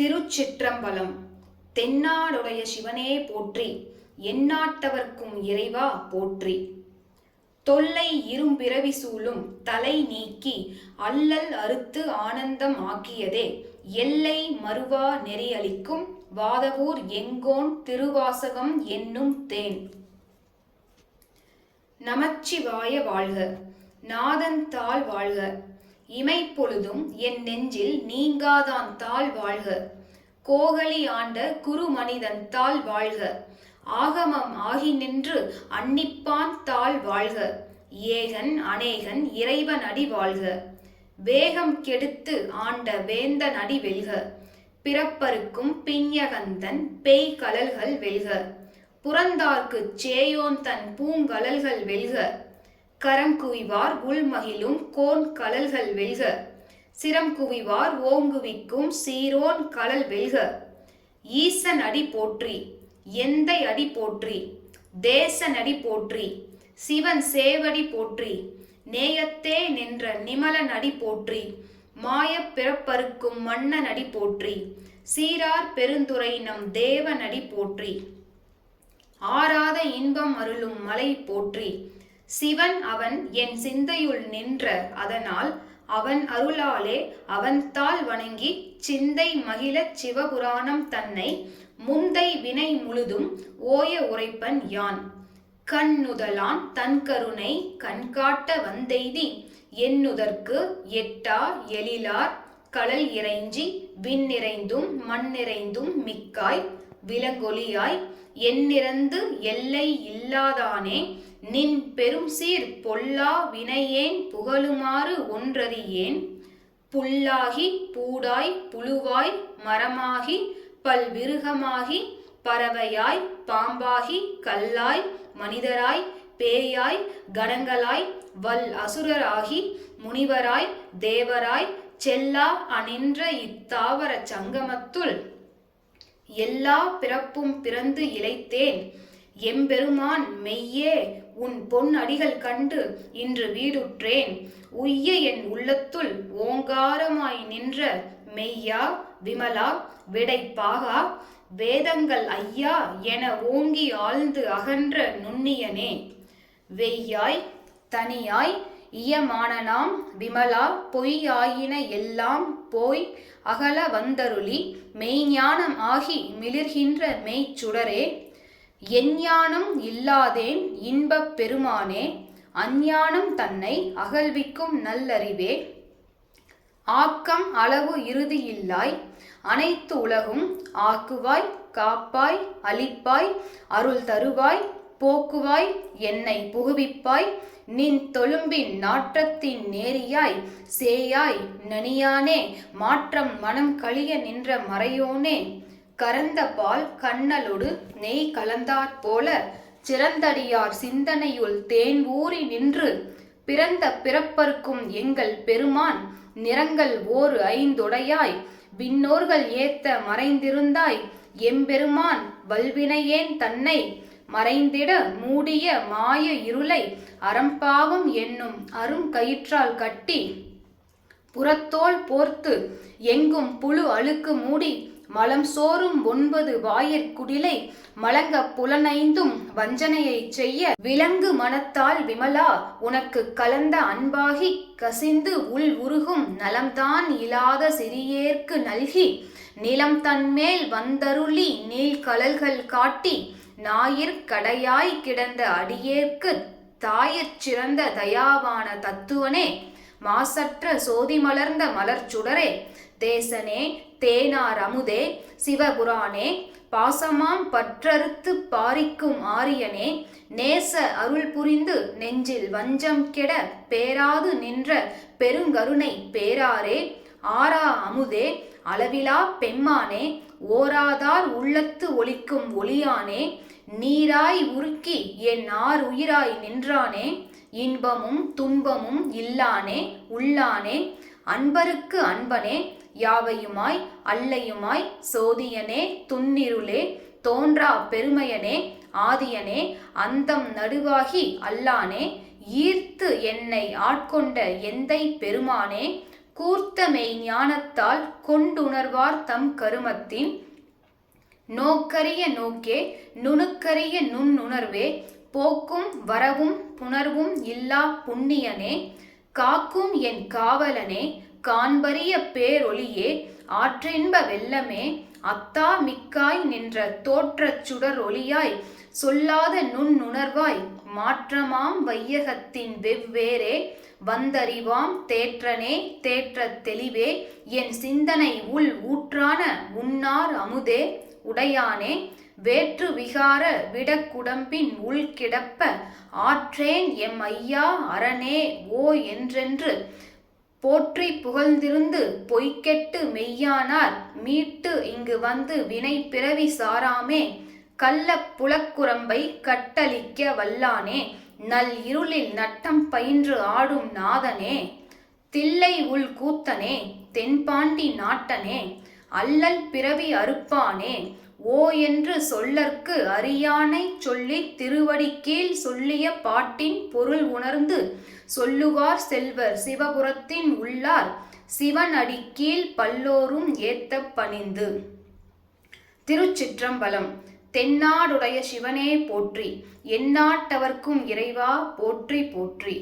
திருச்சிற்றம்பலம். தென்னாடுடைய சிவனே போற்றி எந்நாட்டவர்க்கும் இறைவா போற்றி. தொல்லை இரும்பிறவி சூழும் தலை நீக்கி அல்லல் அறுத்து ஆனந்தம் ஆக்கியதே எல்லை மறுவா நெறியளிக்கும் வாதவூர் எங்கோன் திருவாசகம் என்னும் தேன். நமச்சிவாய வாழ்க. நாதன் தாள் வாழ்க. இமைப்பொழுதும் என் நெஞ்சில் நீங்காதான் தாள் வாழ்க. கோகலி ஆண்ட குருமனிதன் தாள் வாழ்க. ஆகமம் ஆகி நின்று அன்னிப்பான் தாள் வாழ்க. ஏகன் அநேகன் இறைவன் அடி வாழ்க. வேகம் கெடுத்து ஆண்ட வேந்தன் அடி வெல்க. பிறப்பருக்கும் பிஞ்ஞகந்தன் பேய் கலல்கள் வெல்க. புறந்தார்க்குச் சேயோன் தன் பூங்கலல்கள் வெல்க. கரம் குவிவார் உள்மகிழும் கோன் கலல்கள் வெல்க. சிரம் குவிவார் ஓங்குவிக்கும் சீரோன் கலல் வெல்க. ஈசன் அடி போற்றி எந்தை அடி போற்றி தேசன் அடி போற்றி சிவன் சேவடி போற்றி நேயத்தே நின்ற நிமலன் அடி போற்றி மாயப் பிறப்பருக்கும் மன்னன் அடி போற்றி சீரார் பெருந்துரை நம் தேவன் அடி போற்றி. ஆராத இன்பம் அருளும் மலை போற்றி சிவன் அவன் என் சிந்தையுள் நின்ற அதனால் அவன் அருளாலே அவன்தாள் வணங்கி சிந்தை மகிழச் சிவபுராணம் தன்னை முந்தை வினை முழுதும் ஓய உரைப்பன் யான். கண்ணுதலான் தன் கருணை கண்காட்ட வந்தெய்தி என்னுதற்கு எட்டா எழிலார் கடல் இறைஞ்சி விண்ணிறைந்தும் மண்ணிறைந்தும் மிக்காய் விலங்கொலியாய் எண்ணிறந்து எல்லை இல்லாதானே நின் பெரும் சீர் பொல்லா வினையேன் புகழுமாறு ஒன்றறியேன். புல்லாகி பூடாய் புழுவாய் மரமாகி பல்விருகமாகி பறவையாய் பாம்பாகி கல்லாய் மனிதராய் பேயாய் கணங்களாய் வல் அசுரராகி முனிவராய் தேவராய் செல்லா அணின்ற இத்தாவர சங்கமத்துள் எல்லா பிறப்பும் பிறந்து இழைத்தேன். எம்பெருமான் மெய்யே உன் பொன் அடிகள் கண்டு இன்று வீடுற்றேன். உய்ய என் உள்ளத்துள் ஓங்காரமாய் நின்ற மெய்யா விமலா விடைப்பாகா வேதங்கள் ஐயா என ஓங்கி ஆழ்ந்து அகன்ற நுண்ணியனே. வெய்யாய் தனியாய் இயமானனாம் விமலா பொய்யாயின எல்லாம் போய் அகல வந்தருளி மெய்ஞானம் ஆகி மிளிர்கின்ற மெய்ச்சுடரே. எஞ்ஞானம் இல்லாதேன் இன்பப் பெருமானே அஞ்ஞானம் தன்னை அகழ்விக்கும் நல்லறிவே. ஆக்கம் அளவு இறுதியில்லாய் அனைத்து உலகும் ஆக்குவாய் காப்பாய் அளிப்பாய் அருள் தருவாய் போக்குவாய் என்னை புகுவிப்பாய். நின் தொழும்பின் நாற்றத்தின் நேரியாய் சேயாய் நனியானே மாற்றம் மனம் கழிய நின்ற மறையோனே. கரந்த பால் கண்ணலொடு நெய் கலந்தாற் போல சிறந்தடியார் சிந்தனையுள் தேன் ஊறி நின்று பிறந்த பிறப்பருக்கும் எங்கள் பெருமான் நிறங்கள் ஓர் ஐந்துடையாய் விண்ணோர்கள் ஏத்த மறைந்திருந்தாய் எம்பெருமான் வல்வினையேன் தன்னை மறைந்திட மூடிய மாய இருளை அறம்பாவம் என்னும் அரும் கயிற்றால் கட்டி புறத்தோல் போர்த்து எங்கும் புழு அழுக்கு மூடி மலம் சோறும் ஒன்பது வாயிற்குடிலை மலங்க புலனைந்தும் வஞ்சனையைச் செய்ய விலங்கு மனத்தால் விமலா உனக்கு கலந்த அன்பாகி கசிந்து உள் உருகும் நலம்தான் இல்லாத சிறியேற்கு நல்கி நிலம் தன்மேல் வந்தருளி நீள்கலல்கள் காட்டி ஞாயிற் கடையாய் கிடந்த அடியேற்கு தாயிற் சிறந்த தயாவான தத்துவனே மாசற்ற சோதி மலர்ந்த மலர்ச்சுடரே தேசனே தேனார் அமுதே சிவபுராணே பாசமாம் பற்றறுத்து பாரிக்கும் ஆரியனே நேச அருள் புரிந்து நெஞ்சில் வஞ்சம் கெட பேராது நின்ற பெருங்கருணை பேராரே ஆரா அமுதே அளவிலா பெம்மானே ஓராதார் உள்ளத்து ஒலிக்கும் ஒளியானே நீராய் உருக்கி என் ஆர் உயிராய் நின்றானே இன்பமும் துன்பமும் இல்லானே உள்ளானே அன்பருக்கு அன்பனே யாவையுமாய் அல்லையுமாய் சோதியனே துன்னிருளே தோன்றா பெருமையனே ஆதியனே அந்தம் நடுவாகி அல்லானே ஈர்த்து என்னை ஆட்கொண்ட எந்தை பெருமானே கூர்த்த மெய் ஞானத்தால் கொண்டுணர்வார் தம் கருமத்தின் நோக்கரிய நோக்கே நுணுக்கரிய நுண்ணுணர்வே போக்கும் வரவும் புணர்வும் இல்லா புண்ணியனே காக்கும் என் காவலனே காண்பரிய பேரொளியே ஆற்றின்ப வெள்ளமே அத்தா மிக்காய் நின்ற தோற்றச் சுடர் ஒளியாய் சொல்லாத நுண்ணுணர்வாய் மாற்றமாம் வையகத்தின் வெவ்வேறே வந்தறிவாம் தேற்றனே தேற்றத் தெளிவே என் சிந்தனை உள் ஊற்றான உன்னார் அமுதே உடையானே வேற்று விகார விடக்குடம்பின் உள் கிடப்ப ஆற்றேன் எம் ஐயா அரணே ஓ என்றென்று போற்றி புகழ்ந்திருந்து பொய்க்கெட்டு மெய்யானார் மீட்டு இங்கு வந்து வினை பிறவி சாராமே கள்ள புலக்குரம்பை கட்டளிக்க வல்லானே நல் இருளில் நட்டம் பயின்று ஆடும் நாதனே தில்லை உள் கூத்தனே தென்பாண்டி நாட்டனே அல்லல் பிறவி அறுப்பானே ஓ என்று சொல்லற்கு அறியானை சொல்லி திருவடி கீழ் சொல்லிய பாட்டின் பொருள் உணர்ந்து சொல்லுவார் செல்வர் சிவபுரத்தின் உள்ளார் சிவன் அடி கீழ் பல்லோரும் ஏத்த பணிந்து. திருச்சிற்றம்பலம். தென்னாடுடைய சிவனே போற்றி எந்நாட்டவர்க்கும் இறைவா போற்றி போற்றி.